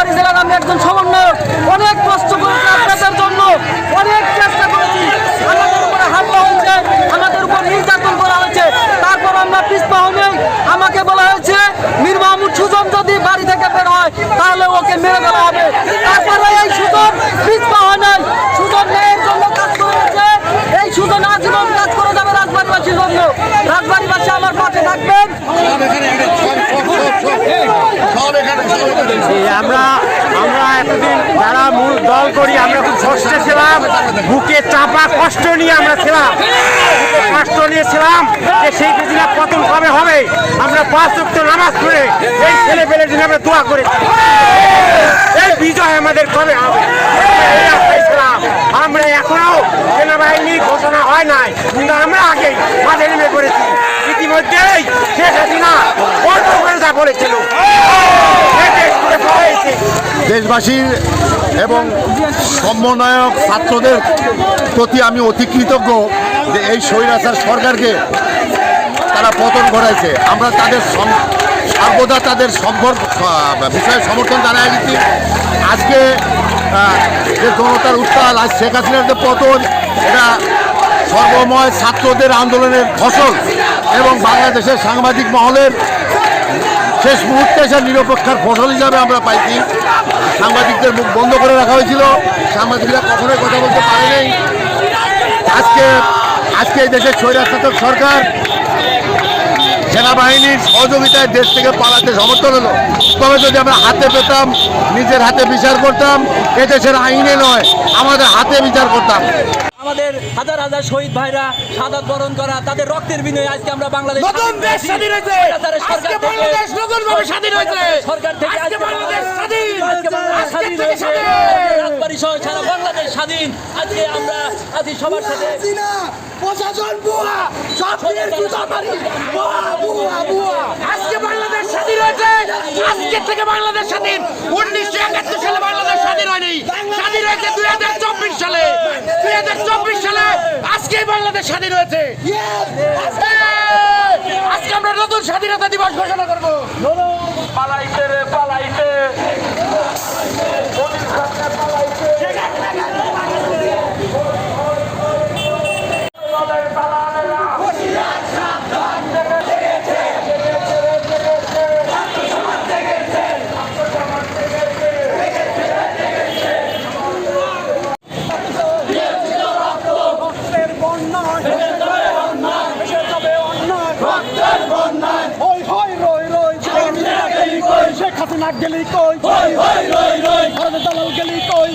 নোয়াখালী জেলার আমি একজন সমন্বয়ক। অনেক কষ্ট করেছি আপনাদের জন্য। অনেক চেষ্টা করেছি। আমাদের উপরে হামলা হয়েছে। আমাদের উপর নির্যাতন করা হয়েছে। তারপর আমরা পিছপা নেই আমাকে বলা হয়েছে, মীর মাহমুদ সুজন যদি বাড়ি থেকে বের হয়, তাহলে ওকে মেরে দেওয়া হবে। তারপরে এই সুজন পিছপা হয় নাই সুজন ন্যায়ের জন্য কাজ করেছে এই সুজন আজীবন কাজ করে যাবে রাজবাড়িবাসীর জন্য রাজবাড়িবাসী আমার পাশে থাকবেন জি, আমরা আমরা এতদিন যারা মূল দল করি, আমরা খুব কষ্টে ছিলাম। বুকে চাপা কষ্ট নিয়ে আমরা ছিলাম। কষ্ট নিয়েছিলাম যে সেই দিনে পতন কবে হবে? আমরা পাঁচ উক্ত নামাজ পড়ে এই ছেলে পেলে দিন আমরা দোয়া করে। এই বিজয় আমাদের কবে হবে? আমরা এখনও সেনাবাহিনী ঘোষণা হয় নাই, কিন্তু আমরা আগেই মাঠে নেমে পড়েছি। ইতিমধ্যেই শেখ হাসিনা করে যা বলেছিল এই দেশ করে পড়েছে দেশবাসীর এবং সমন্বয়ক ছাত্রদের প্রতি আমি অতি কৃতজ্ঞ যে এই স্বৈরাচার সরকারকে তারা পতন ঘটাইছে। আমরা তাদের সর্বদা তাদের সম্পর্ক বিষয়ে সমর্থন জানাই গেছি আজকে যে জনতার উত্তাল, আজ শেখ হাসিনার যে পতন, এটা সর্বময় ছাত্রদের আন্দোলনের ফসল এবং বাংলাদেশের সাংবাদিক মহলের শেষ মুহূর্তে এসে নিরপেক্ষার ফসল হিসাবে আমরা পাইছি। সাংবাদিকদের মুখ বন্ধ করে রাখা হয়েছিল। সাংবাদিকরা কখনোই কথা বলতে পারেনি আজকে আজকে এই দেশের স্বৈরাশাসক সরকার সেনাবাহিনীর সহযোগিতায় দেশ থেকে পালাতে সমর্থন হলো। তবে যদি আমরা হাতে পেতাম, নিজের হাতে বিচার করতাম, এ দেশের আইনে নয়, আমাদের হাতে বিচার করতাম। আমাদের হাজার হাজার শহীদ ভাইরা সাদাত বরণ করা তাদের রক্তের বিনিময়ে আজকে আমরা বাংলাদেশ নতুন দেশ স্বাধীন হয়েছে। আজকে বাংলাদেশ নতুন ভাবে স্বাধীন হয়েছে। সরকার থেকে আজকে বাংলাদেশ স্বাধীন। আজকে বাংলাদেশ আজকে স্বাধীন হয়েছে। রাজবাড়ী সহ সারা বাংলাদেশ স্বাধীন। আজকে আমরা আছি সবার সাথে। প্রশাসন বুয়া। সব জুতা মারি। বুয়া বুয়া বুয়া। আজকে বাংলাদেশ স্বাধীন হয়েছে। আজকে থেকে বাংলাদেশ স্বাধীন। উনিশশো একাত্তর সালে বাংলাদেশ স্বাধীন হয়নি। স্বাধীন হয়েছে দুই হাজার চব্বিশ সালে। দুই হাজার চব্বিশ সালে আজকে বাংলাদেশ স্বাধীন হয়েছে। আজকে আমরা নতুন স্বাধীনতা দিবস ঘোষণা করব। অন্যায় ভেসে যাবে অন্যায় রক্তের বন্যায় ওই হয় রই রই। শেখ হাসিনা গেলি কই? ভারত দালাল গেলি কই?